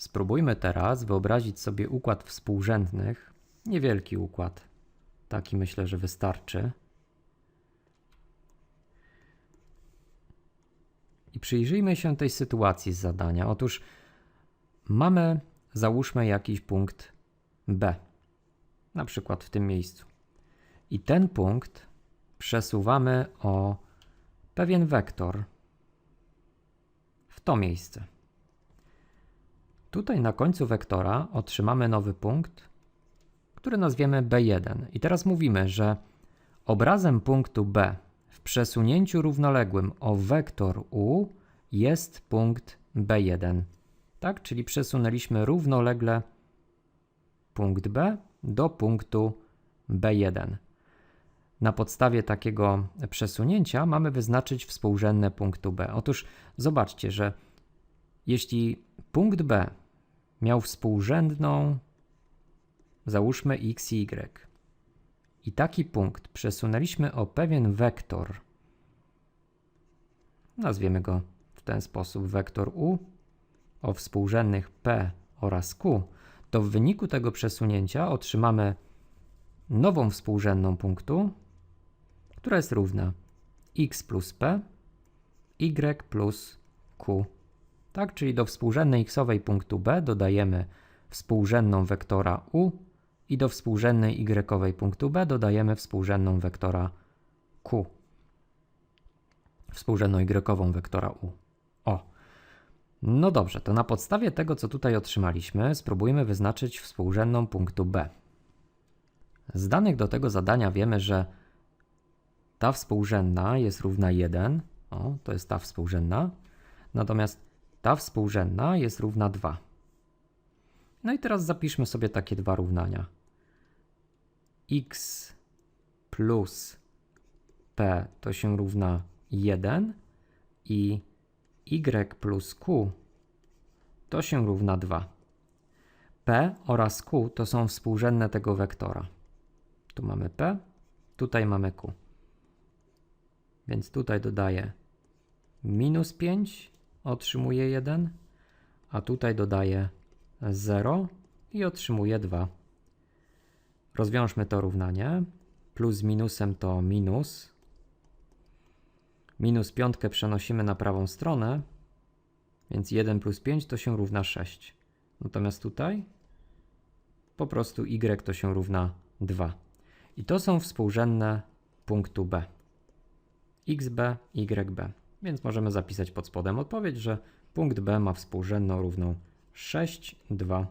Spróbujmy teraz wyobrazić sobie układ współrzędnych. Niewielki układ. Taki myślę, że wystarczy. I przyjrzyjmy się tej sytuacji z zadania. Otóż mamy, załóżmy, jakiś punkt B, na przykład w tym miejscu. I ten punkt przesuwamy o pewien wektor w to miejsce. Tutaj na końcu wektora otrzymamy nowy punkt, który nazwiemy B1. I teraz mówimy, że obrazem punktu B w przesunięciu równoległym o wektor U jest punkt B1. Tak, czyli przesunęliśmy równolegle punkt B do punktu B1. Na podstawie takiego przesunięcia mamy wyznaczyć współrzędne punktu B. Otóż zobaczcie, że jeśli punkt B miał współrzędną, załóżmy x i y, i taki punkt przesunęliśmy o pewien wektor, nazwiemy go w ten sposób wektor u, o współrzędnych p oraz q, to w wyniku tego przesunięcia otrzymamy nową współrzędną punktu, która jest równa x plus p, y plus q. Tak, czyli do współrzędnej xowej punktu b dodajemy współrzędną wektora u i do współrzędnej y punktu b dodajemy współrzędną wektora q. Współrzędną y wektora u. O. No dobrze, to na podstawie tego, co tutaj otrzymaliśmy, spróbujmy wyznaczyć współrzędną punktu b. Z danych do tego zadania wiemy, że ta współrzędna jest równa 1. O, to jest ta współrzędna. Natomiast ta współrzędna jest równa 2. No i teraz zapiszmy sobie takie dwa równania. x plus p to się równa 1 i y plus q to się równa 2. p oraz q to są współrzędne tego wektora. Tu mamy p, tutaj mamy q. Więc tutaj dodaję minus 5, otrzymuję 1, a tutaj dodaję 0 i otrzymuję 2. Rozwiążmy to równanie. Plus z minusem to minus. Minus piątkę przenosimy na prawą stronę, więc 1 plus 5 to się równa 6. Natomiast tutaj po prostu y to się równa 2. I to są współrzędne punktu B. xb, yb. Więc możemy zapisać pod spodem odpowiedź, że punkt B ma współrzędną równą 6, 2,